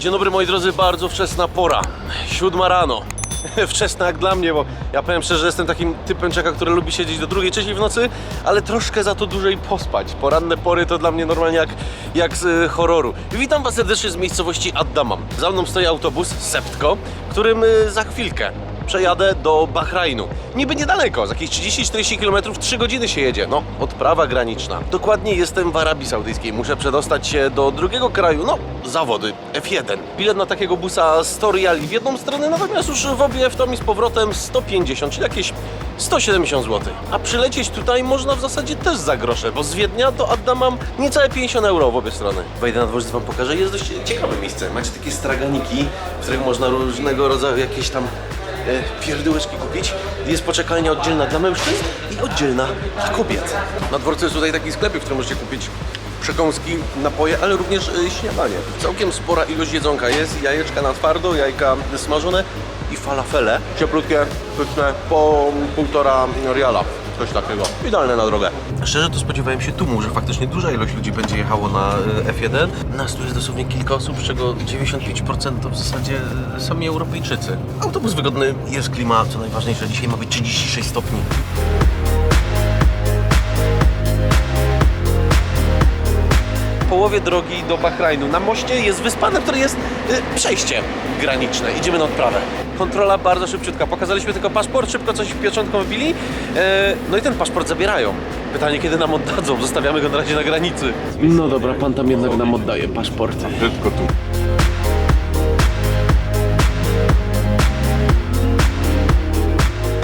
Dzień dobry moi drodzy, bardzo wczesna pora. Siódma rano. Wczesna jak dla mnie, bo ja powiem szczerze, że jestem takim typem czeka, który lubi siedzieć do drugiej, trzeciej w nocy, ale troszkę za to dłużej pospać. Poranne pory to dla mnie normalnie jak, jak z y, horroru. Witam Was serdecznie z miejscowości Addamam. Za mną stoi autobus Septko, którym y, za chwilkę przejadę do Bahrajnu. Niby niedaleko, za jakieś 30-40 km 3 godziny się jedzie. No, odprawa graniczna. Dokładnie jestem w Arabii Saudyjskiej. Muszę przedostać się do drugiego kraju, no, zawody, F1. Bilet na takiego busa 100 riali w jedną stronę, natomiast już w obie w tom i z powrotem 150, czyli jakieś 170 zł. A przylecieć tutaj można w zasadzie też za grosze, bo z Wiednia do Addamam niecałe 50 euro w obie strony. Wejdę na dworzec, wam pokażę. Jest dość ciekawe miejsce. Macie takie straganiki, w których można różnego rodzaju jakieś tam pierdółeczki kupić. Jest poczekalnia oddzielna dla mężczyzn i oddzielna dla kobiet. Na dworcu jest tutaj taki sklepik, w którym możecie kupić przekąski, napoje, ale również e, śniadanie. Całkiem spora ilość jedzonka jest. Jajeczka na twardo, jajka smażone i falafele. Cieplutkie, pyszne, po półtora riala. Coś takiego. Idealne na drogę. Szczerze to spodziewałem się tłumu, że faktycznie duża ilość ludzi będzie jechało na e, F1. Nas tu jest dosłownie kilka osób, z czego 95% to w zasadzie e, sami Europejczycy. Autobus wygodny, jest klima, co najważniejsze, dzisiaj ma być 36 stopni. W połowie drogi do Bahrajnu na moście jest wyspa, na której jest y, przejście graniczne. Idziemy na odprawę. Kontrola bardzo szybciutka. Pokazaliśmy tylko paszport, szybko coś pieczątką wbili. E, no i ten paszport zabierają. Pytanie, kiedy nam oddadzą? Zostawiamy go na razie na granicy. No dobra, pan tam jednak nam oddaje paszport. Tylko tu.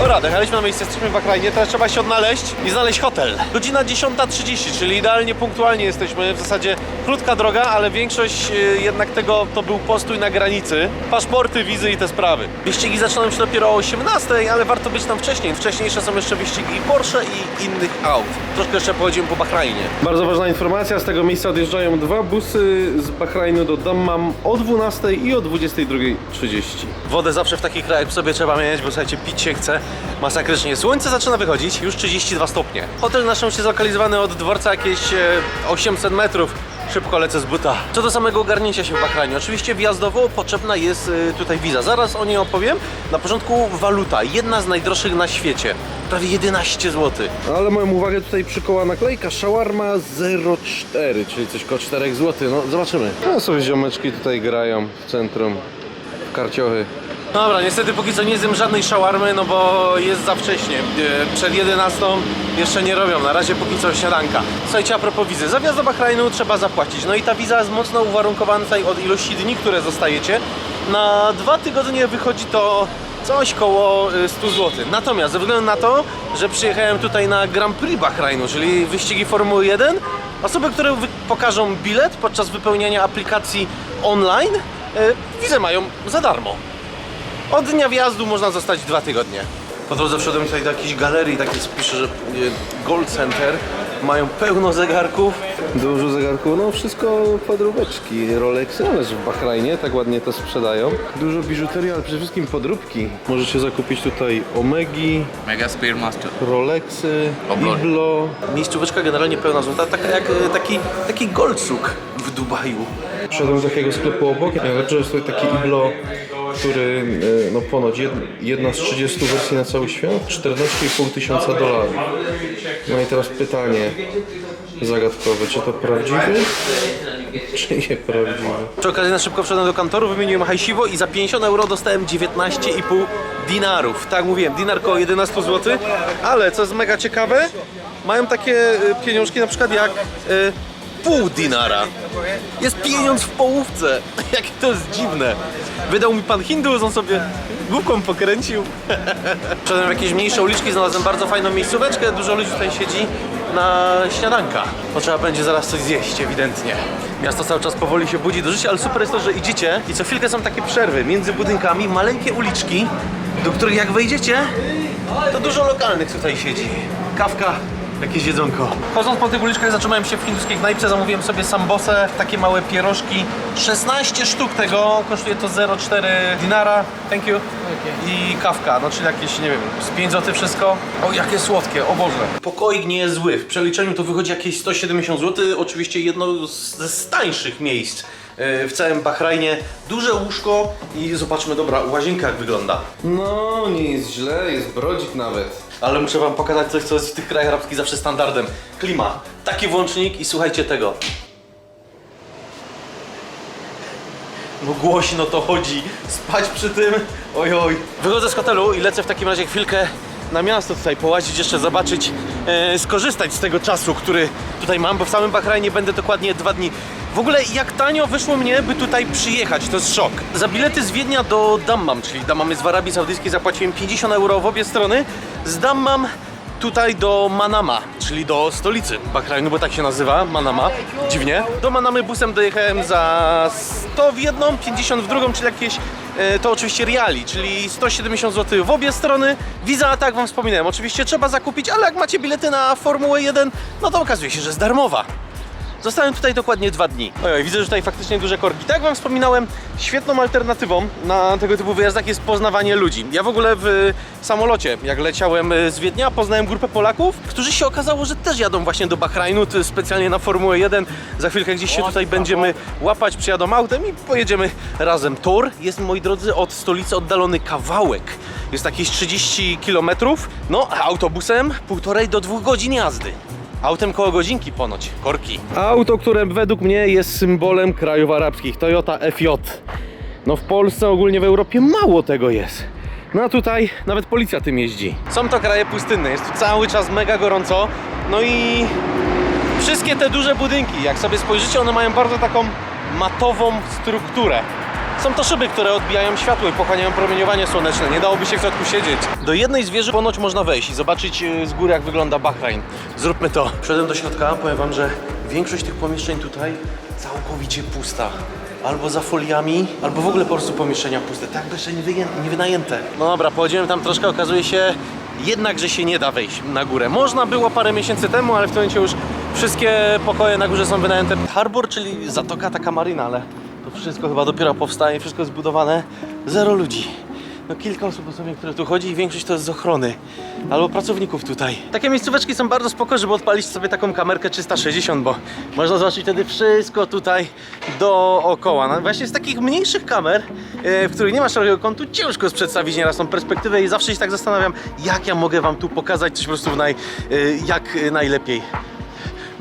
Dobra, dojechaliśmy na miejsce, jesteśmy w Bahrajnie, teraz trzeba się odnaleźć i znaleźć hotel. Godzina 10.30, czyli idealnie punktualnie jesteśmy. W zasadzie krótka droga, ale większość y, jednak tego to był postój na granicy. Paszporty, wizy i te sprawy. Wyścigi zaczynają się dopiero o 18.00, ale warto być tam wcześniej. Wcześniejsze są jeszcze wyścigi Porsche i innych aut. Troszkę jeszcze pochodzimy po Bahrajnie. Bardzo ważna informacja, z tego miejsca odjeżdżają dwa busy z Bahrajnu do Dammam o 12 i o 22.30. Wodę zawsze w takich krajach w sobie trzeba mieć, bo słuchajcie, pić się chce masakrycznie. Słońce zaczyna wychodzić, już 32 stopnie. Hotel nasz jest zlokalizowany od dworca jakieś e, 800 metrów. Szybko lecę z buta. Co do samego ogarnięcia się w Bahrajnie. Oczywiście wjazdowo potrzebna jest e, tutaj wiza. Zaraz o niej opowiem. Na początku waluta. Jedna z najdroższych na świecie. Prawie 11 zł. Ale moją uwagę tutaj przykoła naklejka Shawarma 04, czyli coś koło 4 zł. No zobaczymy. No sobie ziomeczki tutaj grają w centrum, w karciochy. Dobra, niestety póki co nie zjem żadnej szawarmy, no bo jest za wcześnie. E, Przed 11 jeszcze nie robią, na razie póki co śniadanka. Słuchajcie, a propos wizy. Za wjazd do Bahrajnu trzeba zapłacić. No i ta wiza jest mocno uwarunkowana tutaj od ilości dni, które zostajecie. Na dwa tygodnie wychodzi to coś koło e, 100 zł. Natomiast ze względu na to, że przyjechałem tutaj na Grand Prix Bahrajnu, czyli wyścigi Formuły 1, osoby, które pokażą bilet podczas wypełniania aplikacji online, e, wizę mają za darmo. Od dnia wjazdu można zostać dwa tygodnie. Po drodze wszedłem tutaj do jakiejś galerii, takie pisze, że e, Gold Center. Mają pełno zegarków. Dużo zegarków, no wszystko podróbeczki, Rolexy, ależ w Bahrajnie tak ładnie to sprzedają. Dużo biżuterii, ale przede wszystkim podróbki. Możecie zakupić tutaj Omegi, Mega Spearmaster. Rolexy, Oblony. Iblo. Miejscóweczka generalnie pełna złota, taka jak e, taki, taki Goldsuk w Dubaju. Wszedłem do takiego sklepu obok, ale jest tutaj taki Iblo, który e, no ponoć jed, jedna z 30 wersji na cały świat, 14,5 tysiąca dolarów. No i teraz pytanie zagadkowe, czy to prawdziwe, czy nieprawdziwe? Przy okazji na szybko wszedłem do kantoru, wymieniłem hajsiwo i za 50 euro dostałem 19,5 dinarów. Tak mówiłem, dinar koło 11 zł, ale co jest mega ciekawe, mają takie e, pieniążki na przykład jak e, pół dinara. Jest pieniądz w połówce. Jakie to jest dziwne. Wydał mi pan Hindus, on sobie główką pokręcił. Wszedłem w jakieś mniejsze uliczki, znalazłem bardzo fajną miejscóweczkę. Dużo ludzi tutaj siedzi na śniadanka. Bo trzeba będzie zaraz coś zjeść, ewidentnie. Miasto cały czas powoli się budzi do życia, ale super jest to, że idziecie i co chwilkę są takie przerwy między budynkami, maleńkie uliczki, do których jak wejdziecie, to dużo lokalnych tutaj siedzi. Kawka, jakieś jedzonko. Chodząc po tych uliczkach zatrzymałem się w hinduskiej knajpce, zamówiłem sobie sambosę, takie małe pierożki. 16 sztuk tego, kosztuje to 0,4 dinara, thank you. I kawka, no czyli jakieś, nie wiem, z 5 zł wszystko. O, jakie słodkie, o Boże. Pokoik nie jest zły, w przeliczeniu to wychodzi jakieś 170 zł, oczywiście jedno z, z tańszych miejsc e, w całym Bahrajnie. Duże łóżko i zobaczmy, dobra, łazienka jak wygląda. No, nie jest źle, jest brodzik nawet. Ale muszę wam pokazać coś, co jest w tych krajach arabskich zawsze standardem. Klima. Taki włącznik i słuchajcie tego. No głośno to chodzi. Spać przy tym. Oj, oj. Wychodzę z hotelu i lecę w takim razie chwilkę na miasto tutaj połazić, jeszcze zobaczyć, e, skorzystać z tego czasu, który tutaj mam, bo w samym Bahrajnie będę dokładnie dwa dni. W ogóle jak tanio wyszło mnie, by tutaj przyjechać, to jest szok. Za bilety z Wiednia do Dammam, czyli Dammam jest w Arabii Saudyjskiej, zapłaciłem 50 euro w obie strony. Z Dammam tutaj do Manama, czyli do stolicy Bahrajnu, bo tak się nazywa, Manama, dziwnie. Do Manamy busem dojechałem za 100 w jedną, 50 w drugą, czyli jakieś, e, to oczywiście riali, czyli 170 zł w obie strony. Wiza, tak wam wspominałem, oczywiście trzeba zakupić, ale jak macie bilety na Formułę 1, no to okazuje się, że jest darmowa. Zostałem tutaj dokładnie dwa dni. Ojoj, widzę, że tutaj faktycznie duże korki. Tak jak wam wspominałem, świetną alternatywą na tego typu wyjazdach jest poznawanie ludzi. Ja w ogóle w samolocie, jak leciałem z Wiednia, poznałem grupę Polaków, którzy się okazało, że też jadą właśnie do Bahrajnu, specjalnie na Formułę 1. Za chwilkę gdzieś się tutaj będziemy łapać, przyjadą autem i pojedziemy razem. Tor jest, moi drodzy, od stolicy oddalony kawałek. Jest jakieś 30 km, no a autobusem półtorej do dwóch godzin jazdy. Autem koło godzinki ponoć, korki. Auto, które według mnie jest symbolem krajów arabskich, Toyota FJ. No w Polsce, ogólnie w Europie mało tego jest. No a tutaj nawet policja tym jeździ. Są to kraje pustynne, jest tu cały czas mega gorąco. No i wszystkie te duże budynki, jak sobie spojrzycie, one mają bardzo taką matową strukturę. Są to szyby, które odbijają światło i pochłaniają promieniowanie słoneczne. Nie dałoby się w środku siedzieć. Do jednej z wieży ponoć można wejść i zobaczyć e, z góry, jak wygląda Bahrajn. Zróbmy to. Wszedłem do środka, powiem wam, że większość tych pomieszczeń tutaj całkowicie pusta. Albo za foliami, albo w ogóle po prostu pomieszczenia puste. Tak, jeszcze nie, wynajęte. No dobra, pochodziłem tam troszkę, okazuje się jednak, że się nie da wejść na górę. Można było parę miesięcy temu, ale w tym momencie już wszystkie pokoje na górze są wynajęte. Harbor, czyli zatoka taka maryna, ale wszystko chyba dopiero powstaje, wszystko jest. Zero ludzi. No kilka osób dosłownie, które tu chodzi i większość to jest z ochrony albo pracowników tutaj. Takie miejscóweczki są bardzo spoko, żeby odpalić sobie taką kamerkę 360, bo można zobaczyć wtedy wszystko tutaj dookoła. No właśnie z takich mniejszych kamer, e, w których nie ma szerokiego kątu, ciężko jest przedstawić nieraz tą perspektywę i zawsze się tak zastanawiam, jak ja mogę wam tu pokazać coś po prostu w naj, e, jak najlepiej.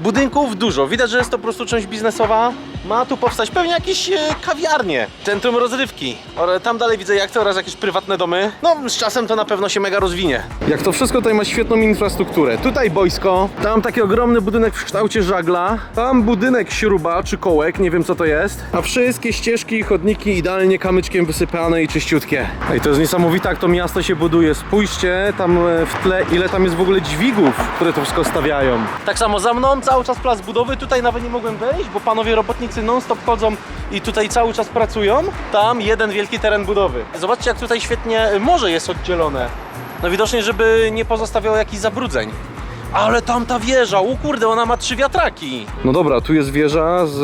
Budynków dużo. Widać, że jest to po prostu część biznesowa. Ma tu powstać pewnie jakieś e, kawiarnie, centrum rozrywki. Or- Tam dalej widzę jachty oraz jakieś prywatne domy. No, z czasem to na pewno się mega rozwinie. Jak to wszystko tutaj ma świetną infrastrukturę. Tutaj boisko, tam taki ogromny budynek w kształcie żagla, tam budynek śruba czy kołek, nie wiem co to jest. A wszystkie ścieżki i chodniki idealnie kamyczkiem wysypane i czyściutkie. Ej, to jest niesamowite, jak to miasto się buduje. Spójrzcie tam e, w tle, ile tam jest w ogóle dźwigów, które to wszystko stawiają. Tak samo za mną, cały czas plac budowy. Tutaj nawet nie mogłem wejść, bo panowie robotnicy non-stop chodzą i tutaj cały czas pracują. Tam jeden wielki teren budowy. Zobaczcie, jak tutaj świetnie morze jest oddzielone. No widocznie, żeby nie pozostawiało jakichś zabrudzeń. Ale tam ta wieża, o kurde, ona ma trzy wiatraki. No dobra, tu jest wieża z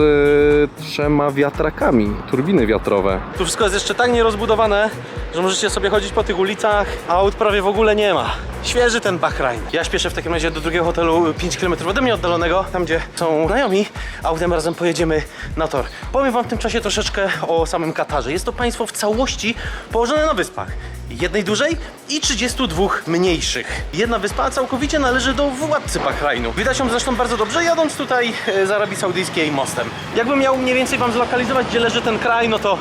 e, trzema wiatrakami, turbiny wiatrowe. Tu wszystko jest jeszcze tak nierozbudowane, że możecie sobie chodzić po tych ulicach, a aut prawie w ogóle nie ma. Świeży ten Bahrajn. Ja śpieszę w takim razie do drugiego hotelu 5 km ode mnie oddalonego, tam gdzie są znajomi. Autem razem pojedziemy na tor. Powiem wam w tym czasie troszeczkę o samym Katarze. Jest to państwo w całości położone na wyspach. Jednej dużej i 32 mniejszych. Jedna wyspa całkowicie należy do władcy Bahrajnu. Widać ją zresztą bardzo dobrze jadąc tutaj e, z Arabii Saudyjskiej mostem. Jakbym miał mniej więcej wam zlokalizować, gdzie leży ten kraj, no to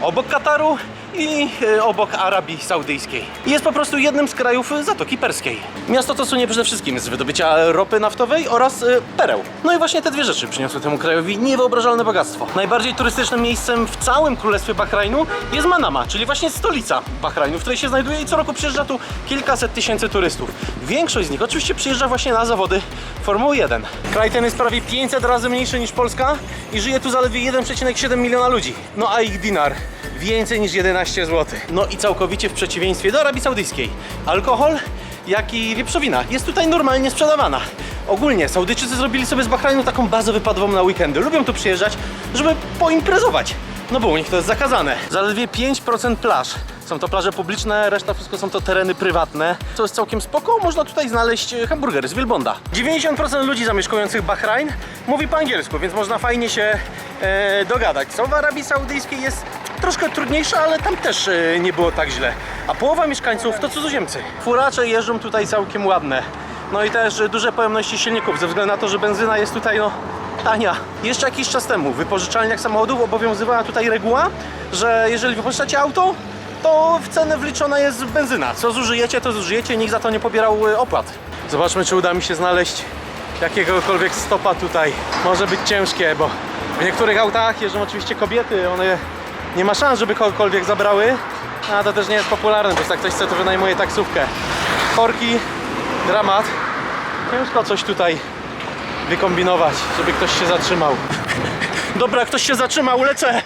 obok Kataru i e, obok Arabii Saudyjskiej. Jest po prostu jednym z krajów Zatoki Perskiej. Miasto to słynie przede wszystkim z wydobycia ropy naftowej oraz e, pereł. No i właśnie te dwie rzeczy przyniosły temu krajowi niewyobrażalne bogactwo. Najbardziej turystycznym miejscem w całym Królestwie Bahrajnu jest Manama, czyli właśnie stolica Bahrajnu, w której się znajduje i co roku przyjeżdża tu kilkaset tysięcy turystów. Większość z nich oczywiście przyjeżdża właśnie na zawody Formuły 1. Kraj ten jest prawie 500 razy mniejszy niż Polska i żyje tu zaledwie 1,7 miliona ludzi. No a ich dinar więcej niż 11 zł. No i całkowicie w przeciwieństwie do Arabii Saudyjskiej. Alkohol, jak i wieprzowina jest tutaj normalnie sprzedawana. Ogólnie Saudyjczycy zrobili sobie z Bahrajnu taką bazę wypadową na weekendy. Lubią tu przyjeżdżać, żeby poimprezować. No bo u nich to jest zakazane. Zaledwie 5% plaż. Są to plaże publiczne, reszta wszystko są to tereny prywatne. Co jest całkiem spoko, można tutaj znaleźć e, hamburgery z wielbłąda. 90% ludzi zamieszkujących Bahrajn mówi po angielsku, więc można fajnie się e, dogadać. Co w Arabii Saudyjskiej jest troszkę trudniejsze, ale tam też e, nie było tak źle. A połowa mieszkańców to cudzoziemcy. Furacze jeżdżą tutaj całkiem ładne. No i też duże pojemności silników, ze względu na to, że benzyna jest tutaj no tania. Jeszcze jakiś czas temu w wypożyczalniach samochodów obowiązywała tutaj reguła, że jeżeli wypożyczacie auto, to w cenę wliczona jest benzyna. Co zużyjecie, to zużyjecie, nikt za to nie pobierał e, opłat. Zobaczmy, czy uda mi się znaleźć jakiegokolwiek stopa tutaj. Może być ciężkie, bo w niektórych autach jeżdżą oczywiście kobiety, one nie ma szans, żeby kogokolwiek zabrały, a to też nie jest popularne, bo jak ktoś chce, to wynajmuje taksówkę. Korki, dramat. Ciężko coś tutaj wykombinować, żeby ktoś się zatrzymał. Dobra, ktoś się zatrzymał, lecę!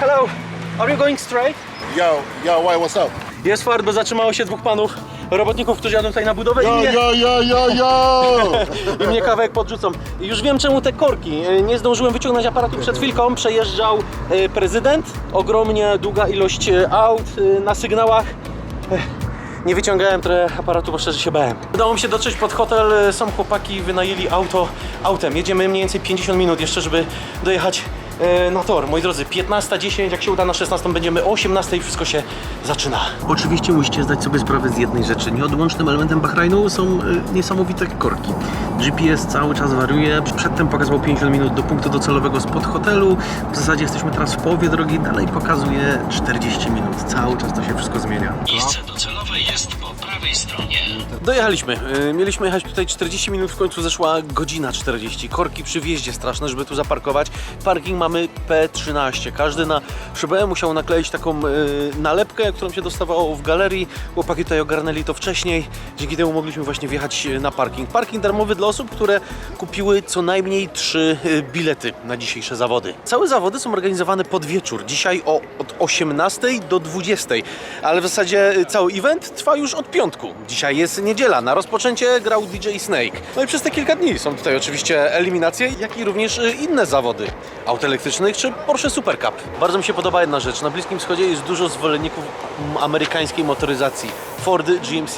Hello, are you going straight? Yo, yo, why, what's up? Jest fart, bo zatrzymało się dwóch panów, robotników, którzy jadą tutaj na budowę i mnie, yo, yo, yo, yo! i mnie kawałek podrzucą. Już wiem czemu te korki. E, Nie zdążyłem wyciągnąć aparatu przed chwilką. Przejeżdżał e, prezydent, ogromnie długa ilość e, aut e, na sygnałach. Ech, Nie wyciągałem trochę aparatu, bo szczerze się bałem. Udało mi się dotrzeć pod hotel, e, są chłopaki, wynajęli auto autem. Jedziemy mniej więcej 50 minut jeszcze, żeby dojechać na tor. Moi drodzy, 15.10, jak się uda na 16 będziemy o 18 i wszystko się zaczyna. Oczywiście musicie zdać sobie sprawę z jednej rzeczy. Nieodłącznym elementem Bahrajnu są y, niesamowite korki. GPS cały czas wariuje. Przedtem pokazywał 50 minut do punktu docelowego spod hotelu. W zasadzie jesteśmy teraz w połowie drogi, dalej pokazuje 40 minut. Cały czas to się wszystko zmienia. Miejsce docelowe prawej stronie. Dojechaliśmy. Y, Mieliśmy jechać tutaj 40 minut, w końcu zeszła godzina 40. Korki przy wjeździe straszne, żeby tu zaparkować. Parking mamy P13. Każdy na szybę musiał nakleić taką y, nalepkę, którą się dostawało w galerii. Chłopaki tutaj ogarnęli to wcześniej. Dzięki temu mogliśmy właśnie wjechać y, na parking. Parking darmowy dla osób, które kupiły co najmniej trzy bilety na dzisiejsze zawody. Całe zawody są organizowane pod wieczór. Dzisiaj o, od 18 do 20. Ale w zasadzie cały event trwa już od Dzisiaj jest niedziela. Na rozpoczęcie grał DJ Snake. No i przez te kilka dni są tutaj oczywiście eliminacje, jak i również y, inne zawody. Aut elektrycznych czy Porsche Super Cup. Bardzo mi się podoba jedna rzecz. Na Bliskim Wschodzie jest dużo zwolenników amerykańskiej motoryzacji. Fordy, GMC,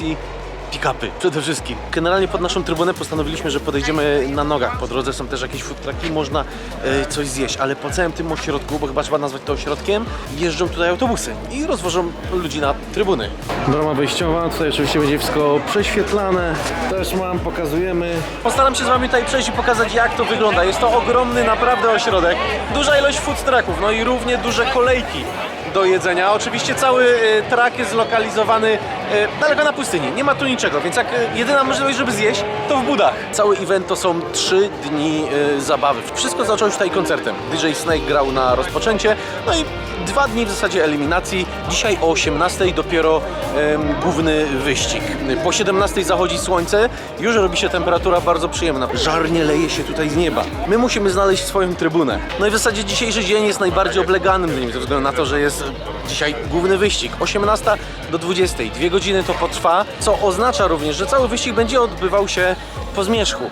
Pick-upy przede wszystkim. Generalnie pod naszą trybunę postanowiliśmy, że podejdziemy na nogach. Po drodze są też jakieś food trucki, można e, coś zjeść, ale po całym tym ośrodku, bo chyba trzeba nazwać to ośrodkiem, jeżdżą tutaj autobusy i rozwożą ludzi na trybuny. Brama wejściowa, tutaj oczywiście będzie wszystko prześwietlane. Też mam, pokazujemy. Postaram się z Wami tutaj przejść i pokazać jak to wygląda. Jest to ogromny naprawdę ośrodek. Duża ilość food trucków, no i równie duże kolejki do jedzenia. Oczywiście cały e, trak jest zlokalizowany e, daleko na pustyni. Nie ma tu niczego, więc jak e, jedyna możliwość, żeby zjeść, to w budach. Cały event to są trzy dni zabawy. Wszystko zaczęło się tutaj koncertem. DJ Snake grał na rozpoczęcie, no i dwa dni w zasadzie eliminacji. Dzisiaj o 18 dopiero główny wyścig. Po 17 zachodzi słońce, już robi się temperatura bardzo przyjemna. Żarnie leje się tutaj z nieba. My musimy znaleźć swoją trybunę. No i w zasadzie dzisiejszy dzień jest najbardziej obleganym dniem, ze względu na to, że jest dzisiaj główny wyścig. 18 do 20. Dwie godziny to potrwa, co oznacza również, że cały wyścig będzie odbywał się po zmierzchu.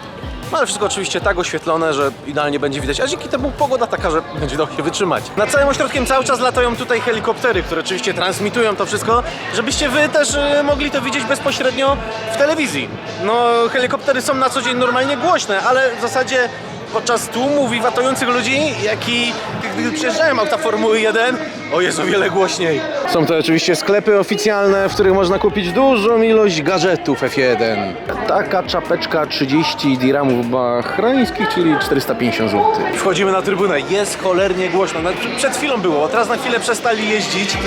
No ale wszystko oczywiście tak oświetlone, że idealnie będzie widać, a dzięki temu pogoda taka, że będzie dało wytrzymać. Nad całym ośrodkiem cały czas latają tutaj helikoptery, które oczywiście transmitują to wszystko, żebyście wy też e, mogli to widzieć bezpośrednio w telewizji. No, helikoptery są na co dzień normalnie głośne, ale w zasadzie podczas tłumu wiwatujących ludzi, jak i gdy przyjeżdżają auta Formuły 1, o Jezu, wiele głośniej. Są to oczywiście sklepy oficjalne, w których można kupić dużą ilość gadżetów F1. Taka czapeczka 30 dirhamów bahrajńskich, czyli 450 zł. Wchodzimy na trybunę, jest cholernie głośno. No, Przed chwilą było, bo teraz na chwilę przestali jeździć. E,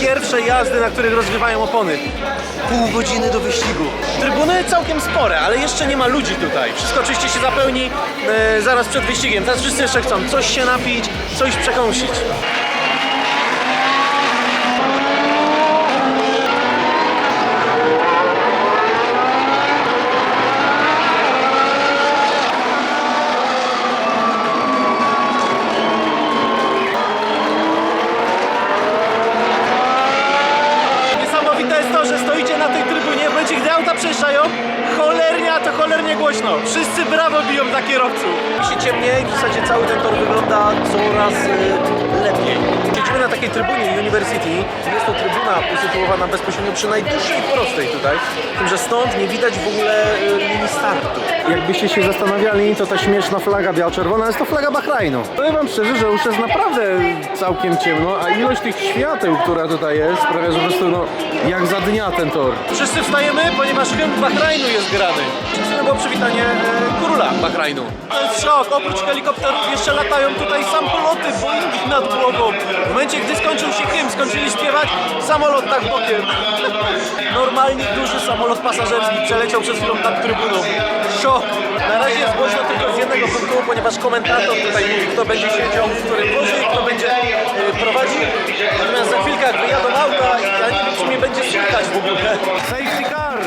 pierwsze jazdy, na których rozgrywają opony. Pół godziny do wyścigu. Trybuny całkiem spore, ale jeszcze nie ma ludzi tutaj. Wszystko oczywiście się zapełni e, zaraz przed wyścigiem. Teraz wszyscy jeszcze chcą coś się napić, coś przekąsić. Takiej trybunie University. Jest trybuna usytuowana bezpośrednio przy najdłuższej prostej tutaj. Tym, że stąd nie widać w ogóle y, linii startu. Jakbyście się zastanawiali, to ta śmieszna flaga biało-czerwona jest to flaga Bahrajnu. Powiem wam szczerze, że już jest naprawdę całkiem ciemno, a ilość tych świateł, która tutaj jest, sprawia, że po prostu no, jak za dnia ten tor. Wszyscy wstajemy, ponieważ hymn Bahrajnu jest grany. Chwilą było przywitanie e, króla Bahrajnu. To jest szok, oprócz helikopterów jeszcze latają tutaj samoloty, Boeingi nad głową. W momencie, gdy skończył się hymn, skończyli śpiewać, samolot tak bokiem. Normalnie duży samolot pasażerski przeleciał przed chwilą nad trybuną. Szok. Na razie jest głośno tylko z jednego punktu, ponieważ komentator tutaj mówi, kto będzie siedział w którym wozie i kto będzie e, prowadził. Natomiast za chwilkę, jak wyjadą auta, ja nie wiem, czy mnie będzie słychać w ogóle. Safety car!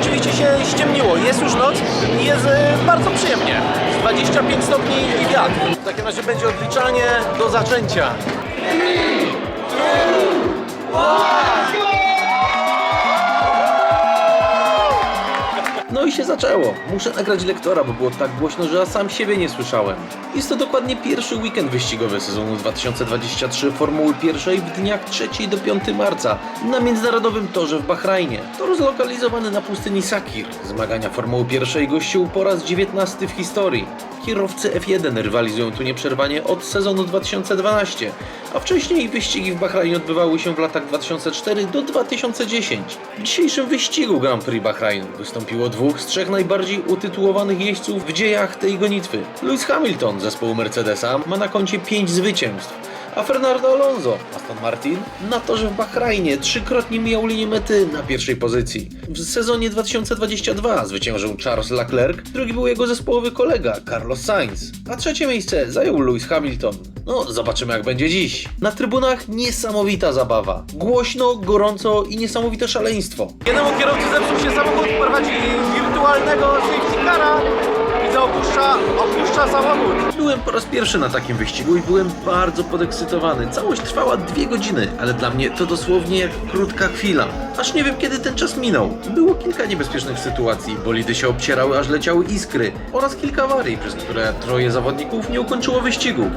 Oczywiście się ściemniło, jest już noc i jest e, bardzo przyjemnie. 25 stopni i wiatr. W takim razie będzie odliczanie do zaczęcia. No i się zaczęło. Muszę nagrać lektora, bo było tak głośno, że ja sam siebie nie słyszałem. Jest to dokładnie pierwszy weekend wyścigowy sezonu 2023 Formuły pierwszej w dniach 3 do 5 marca na międzynarodowym torze w Bahrajnie. Tor zlokalizowany na pustyni Sakir. Zmagania Formuły pierwszej gościł po raz 19 w historii. Kierowcy F1 rywalizują tu nieprzerwanie od sezonu 2012, a wcześniej wyścigi w Bahrajnie odbywały się w latach 2004 do 2010. W dzisiejszym wyścigu Grand Prix Bahrajnu wystąpiło dwóch z trzech najbardziej utytułowanych jeźdźców w dziejach tej gonitwy. Lewis Hamilton zespołu Mercedesa ma na koncie 5 zwycięstw, a Fernando Alonso, Aston Martin, na torze w Bahrajnie trzykrotnie mijał linię mety na pierwszej pozycji. W sezonie 2022 zwyciężył Charles Leclerc, drugi był jego zespołowy kolega Carlos Sainz, a trzecie miejsce zajął Lewis Hamilton. No, zobaczymy jak będzie dziś. Na trybunach niesamowita zabawa. Głośno, gorąco i niesamowite szaleństwo. Jednemu kierowcy zepsuł się samochód, prowadzi wirtualnego safety cara i co opuszcza, opuszcza samochód. Byłem po raz pierwszy na takim wyścigu i byłem bardzo podekscytowany. Całość trwała dwie godziny, ale dla mnie to dosłownie jak krótka chwila. Aż nie wiem kiedy ten czas minął. Było kilka niebezpiecznych sytuacji, bolidy się obcierały, aż leciały iskry oraz kilka awarii, przez które troje zawodników nie ukończyło wyścigu.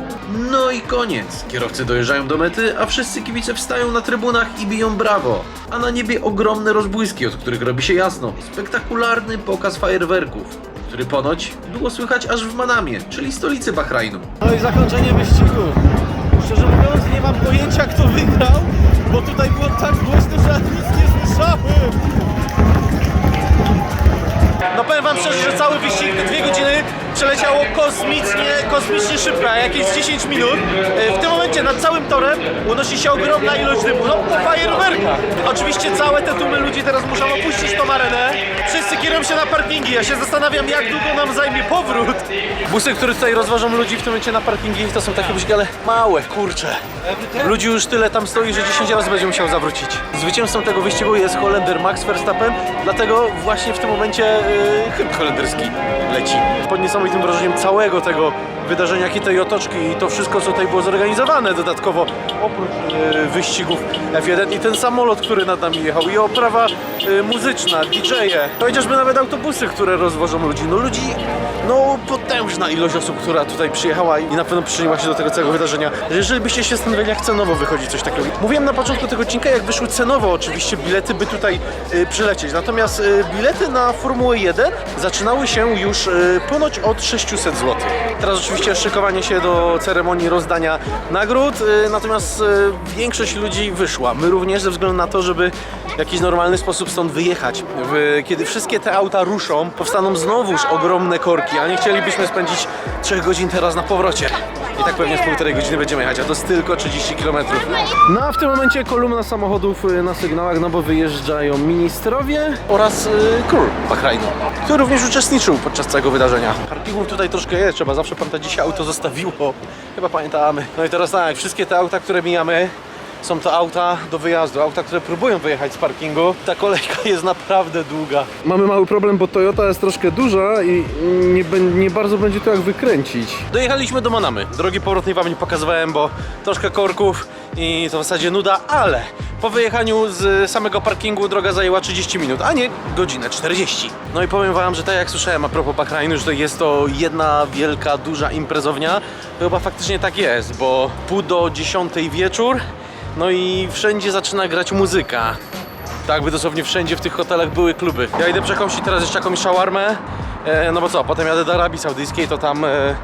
No i koniec. Kierowcy dojeżdżają do mety, a wszyscy kibice wstają na trybunach i biją brawo. A na niebie ogromne rozbłyski, od których robi się jasno. Spektakularny pokaz fajerwerków który ponoć było słychać aż w Manamie, czyli stolicy Bahrajnu. No i zakończenie wyścigu. Szczerze mówiąc nie mam pojęcia kto wygrał, bo tutaj było tak głośno, że ja nic nie słyszałem. No powiem wam szczerze, że cały wyścig, te dwie godziny przeleciało kosmicznie, kosmicznie szybko, jak jakieś 10 minut. E, W tym momencie nad całym torem unosi się ogromna ilość dymu, no po fajerwerkach. Oczywiście całe te tłumy ludzi teraz muszą opuścić tą arenę. Wszyscy kierują się na parkingi, ja się zastanawiam jak długo nam zajmie powrót. Busy, które tutaj rozwożą ludzi w tym momencie na parkingi, to są takie busiki, ale małe, kurcze. Ludzi już tyle tam stoi, że 10 razy będzie musiał zawrócić. Zwycięzcą tego wyścigu jest Holender Max Verstappen, dlatego właśnie w tym momencie yy, holenderski leci. Pod niesamowitym wrażeniem całego tego wydarzenia, jakie tej otoczki i to wszystko, co tutaj było zorganizowane dodatkowo, oprócz yy, wyścigów F1 i ten samolot, który nad nami jechał i oprawa yy, muzyczna, DJ-e, chociażby nawet autobusy, które rozwożą ludzi. No ludzi, no potężna ilość osób, która tutaj przyjechała i na pewno przyczyniła się do tego całego wydarzenia. Jeżeli byście się zastanawiali, jak cenowo wychodzi coś takiego. Mówiłem na początku tego odcinka, jak wyszły cenowo oczywiście bilety, by tutaj y, przylecieć. Natomiast y, bilety na Formułę 1 zaczynały się już y, ponoć od 600 zł. Teraz oczywiście szykowanie się do ceremonii rozdania nagród, y, natomiast y, większość ludzi wyszła. My również ze względu na to, żeby w jakiś normalny sposób stąd wyjechać. Kiedy wszystkie te auta ruszą, powstaną znowuż ogromne korki, a nie chcielibyśmy spędzić 3 godzin teraz na powrocie. I tak pewnie z półtorej godziny będziemy jechać, a to jest tylko 30 km. No a w tym momencie kolumna samochodów y, na sygnałach, no bo wyjeżdżają ministrowie. oraz y, król Bahrajnu, który również uczestniczył podczas całego wydarzenia. Parkingów tutaj troszkę jest, trzeba zawsze pamiętać, dzisiaj auto zostawiło. Chyba pamiętamy. No i teraz tak, wszystkie te auta, które mijamy, są to auta do wyjazdu, auta, które próbują wyjechać z parkingu. Ta kolejka jest naprawdę długa. Mamy mały problem, bo Toyota jest troszkę duża i nie, nie bardzo będzie to jak wykręcić. Dojechaliśmy do Manamy. Drogi powrotnej wam nie pokazywałem, bo troszkę korków i to w zasadzie nuda, ale Po wyjechaniu z samego parkingu droga zajęła 30 minut, a nie godzinę 40. No i powiem wam, że tak jak słyszałem a propos Bahrainu, że to jest to jedna wielka, duża imprezownia, to chyba faktycznie tak jest, bo pół do 10 wieczór, no i wszędzie zaczyna grać muzyka. Tak, by dosłownie wszędzie w tych hotelach były kluby. Ja idę przekąsić teraz jeszcze jakąś shawarmę, e, no bo co, potem jadę do Arabii Saudyjskiej, to tam e,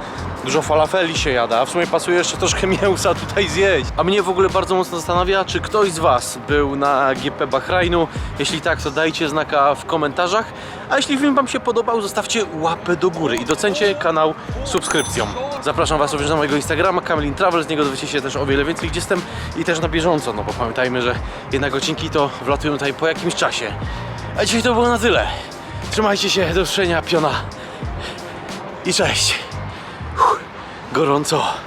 dużo falafeli się jada. W sumie pasuje jeszcze troszkę mięsa tutaj zjeść. A mnie w ogóle bardzo mocno zastanawia, czy ktoś z Was był na GP Bahrainu. Jeśli tak, to dajcie znaka w komentarzach. A jeśli film Wam się podobał, zostawcie łapę do góry i docencie kanał subskrypcją. Zapraszam Was również na mojego Instagrama, Kamilin Travel, z niego dowiecie się też o wiele więcej, gdzie jestem i też na bieżąco, no bo pamiętajmy, że jednak odcinki to wlatują tutaj po jakimś czasie. A dzisiaj to było na tyle. Trzymajcie się, do usłyszenia, piona i cześć. Gorąco.